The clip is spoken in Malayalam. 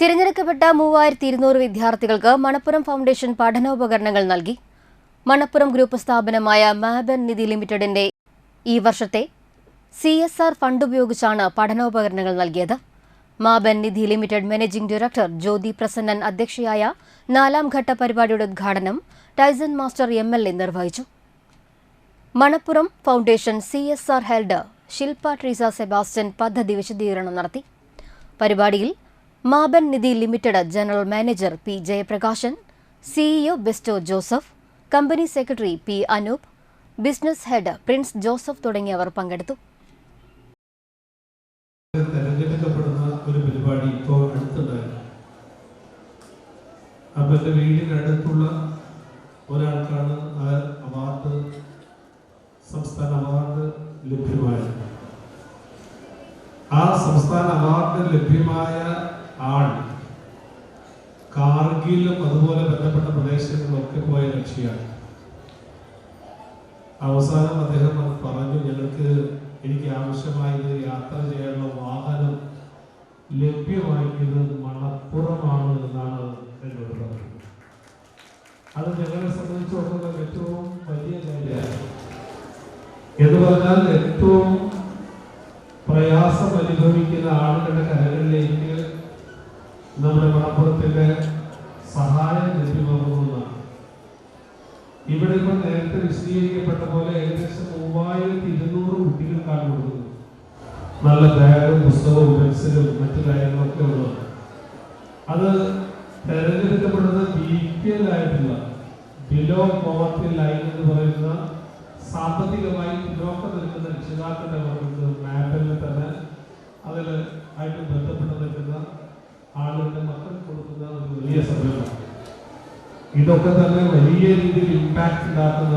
തിരഞ്ഞെടുക്കപ്പെട്ട മൂവായിരത്തി ഇരുന്നൂറ് വിദ്യാർത്ഥികൾക്ക് മണപ്പുറം ഫൗണ്ടേഷൻ പഠനോപകരണങ്ങൾ നൽകി. മണപ്പുറം ഗ്രൂപ്പ് സ്ഥാപനമായ മാബൻ നിധി ലിമിറ്റഡിന്റെ ഈ വർഷത്തെ സി എസ് ആർ ഫണ്ട് ഉപയോഗിച്ചാണ് പഠനോപകരണങ്ങൾ നൽകിയത്. Maben Nidhi limited managing director Jyothi Prasannan അധ്യക്ഷയായ നാലാം ഘട്ട പരിപാടിയുടെ ഉദ്ഘാടനം Tyson master M L A നിർവഹിച്ചു. Manappuram foundation C S R head Shilpa Treesa Sebastian പദ്ധതി വിശദീകരണം നടത്തി. പരിപാടിയിൽ Maben Nidhi limited general manager P Jayaprakashan CEO Besto Joseph company secretary P Anoop business head Prince Joseph തുടങ്ങിയവർ പങ്കെടുത്തു. തെരഞ്ഞെടുക്കപ്പെടുന്ന ഒരു പരിപാടി ഇപ്പോൾ അടുത്തുണ്ടായിരുന്നു അപ്പം എന്റെ ഒരാൾക്കാണ് ആ അവാർഡ് സംസ്ഥാന അവാർഡ് ലഭ്യമായത്. ആ സംസ്ഥാന അവാർഡ് ലഭ്യമായ ആൾ കാർഗിലും അതുപോലെ ബന്ധപ്പെട്ട പ്രദേശങ്ങളിലൊക്കെ പോയ കക്ഷിയാണ്. അവസാനം അദ്ദേഹം പറഞ്ഞു ഞങ്ങൾക്ക് എനിക്ക് ആവശ്യമായത് യാത്ര ചെയ്യാനുള്ള വാഹനം ലഭ്യമാക്കിയത് മണപ്പുറമാണ് എന്നാണ് എന്നോട് പറഞ്ഞത്. അത് ഞങ്ങളെ സംബന്ധിച്ചിടത്തോളം ഏറ്റവും വലിയ കാര്യമാണ്. എന്ന് പറഞ്ഞാൽ ഏറ്റവും പ്രയാസം അനുഭവിക്കുന്ന ആളുകളുടെ കരകളിലേക്ക് ലഭ്യമാകുന്നതാണ് ഇവിടെ ഇപ്പൊ നേരത്തെ വിശദീകരിക്കപ്പെട്ട പോലെ ഏകദേശം മൂവായിരത്തി ഇരുന്നൂറ് കുട്ടികൾക്കാണ് കൊടുക്കുന്നത് നല്ല ബാഗും പുസ്തകവും പെൻസിലും മറ്റു കാര്യങ്ങളൊക്കെ ഉള്ളത് അത് തെരഞ്ഞെടുക്കപ്പെടുന്നത് ബി പി എൽ ആയിട്ടുള്ള ബിലോ പോവർട്ടി ലൈൻ എന്ന് പറയുന്ന സാമ്പത്തികമായി പിന്നോക്കം നിൽക്കുന്ന രക്ഷിതാക്കളുടെ മക്കൾക്ക് മാപ്പിൽ തന്നെ അതിൽ ആയിട്ട് ബന്ധപ്പെട്ട് നിൽക്കുന്ന ആളുകളുടെ മക്കൾ കൊടുക്കുന്ന ഒരു വലിയ സംരംഭമാണ് ഇതൊക്കെ തന്നെ വലിയ രീതിയിൽ ഇമ്പാക്ട് ഉണ്ടാക്കുന്ന